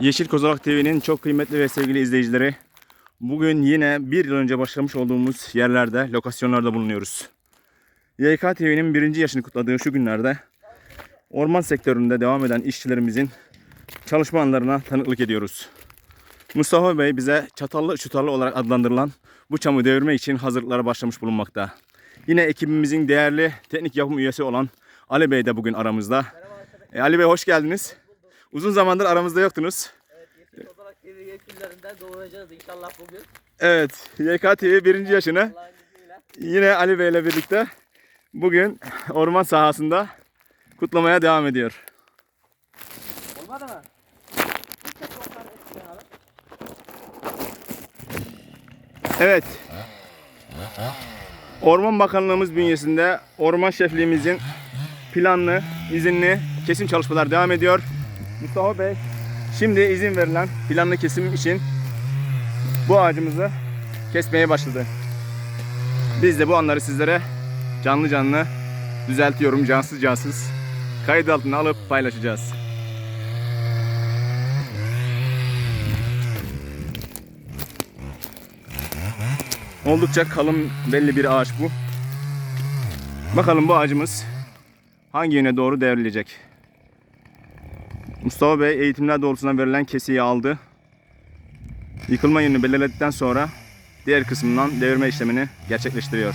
Yeşil Kozalak TV'nin çok kıymetli ve sevgili izleyicileri. Bugün yine bir yıl önce başlamış olduğumuz yerlerde, lokasyonlarda bulunuyoruz. YK TV'nin birinci yaşını kutladığı şu günlerde orman sektöründe devam eden işçilerimizin çalışma anlarına tanıklık ediyoruz. Mustafa Bey bize çatallı çutallı olarak adlandırılan bu çamı devirme için hazırlıklara başlamış bulunmakta. Yine ekibimizin değerli teknik yapım üyesi olan Ali Bey de bugün aramızda. E, Ali Bey hoş geldiniz. Uzun zamandır aramızda yoktunuz. Evet, yeşil olarak TV yeşillerinden doğuracağız inşallah bugün. Evet, YK TV birinci yaşını yine Ali Bey ile birlikte bugün orman sahasında kutlamaya devam ediyor. Olmadı mı? Evet. Orman Bakanlığımız bünyesinde orman şefliğimizin planlı, izinli kesim çalışmalar devam ediyor. Mustafa Bey, şimdi izin verilen planlı kesim için bu ağacımızı kesmeye başladı. Biz de bu anları sizlere canlı canlı düzeltiyorum cansız cansız kayıt altına alıp paylaşacağız. Oldukça kalın belli bir ağaç bu. Bakalım bu ağacımız hangi yöne doğru devrilecek. Mustafa Bey eğitimler doğrultusunda verilen kesiyi aldı. Yıkılma yönünü belirledikten sonra diğer kısmından devirme işlemini gerçekleştiriyor.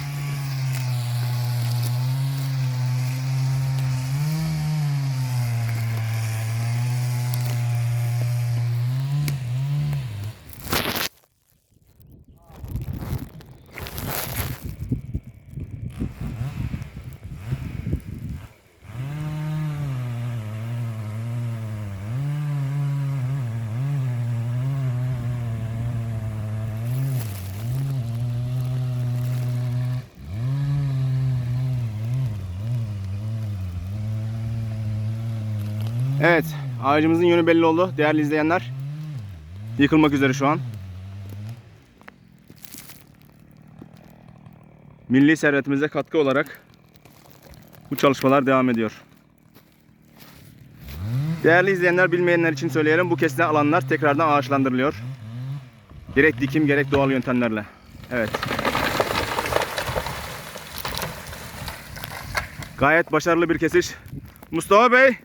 Evet, ağacımızın yönü belli oldu değerli izleyenler. Yıkılmak üzere şu an. Milli servetimize katkı olarak bu çalışmalar devam ediyor. Değerli izleyenler bilmeyenler için söyleyelim bu kesilen alanlar tekrardan ağaçlandırılıyor. Gerek dikim gerek doğal yöntemlerle. Evet. Gayet başarılı bir kesiş. Mustafa Bey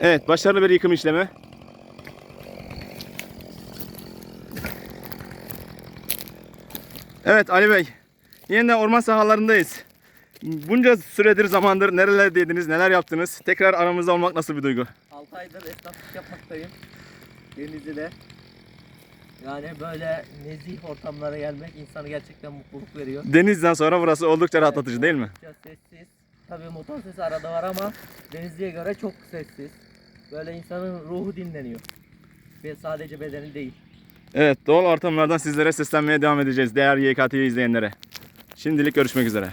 Evet, başarılı bir yıkım işlemi. Evet Ali Bey, yeniden orman sahalarındayız. Bunca süredir zamandır nerelerdeydiniz, neler yaptınız? Tekrar aramızda olmak nasıl bir duygu? 6 aydır esnaflık yapmaktayım. Denizli'de. Yani böyle nezih ortamlara gelmek insanı gerçekten mutluluk veriyor. Denizden sonra burası oldukça rahatlatıcı değil mi? Oldukça Sessiz. Tabii motor sesi arada var ama Denizli'ye göre çok sessiz. Böyle insanın ruhu dinleniyor. Ve sadece bedeni değil. Evet, doğal ortamlardan sizlere seslenmeye devam edeceğiz değerli YKTV izleyenlere. Şimdilik görüşmek üzere.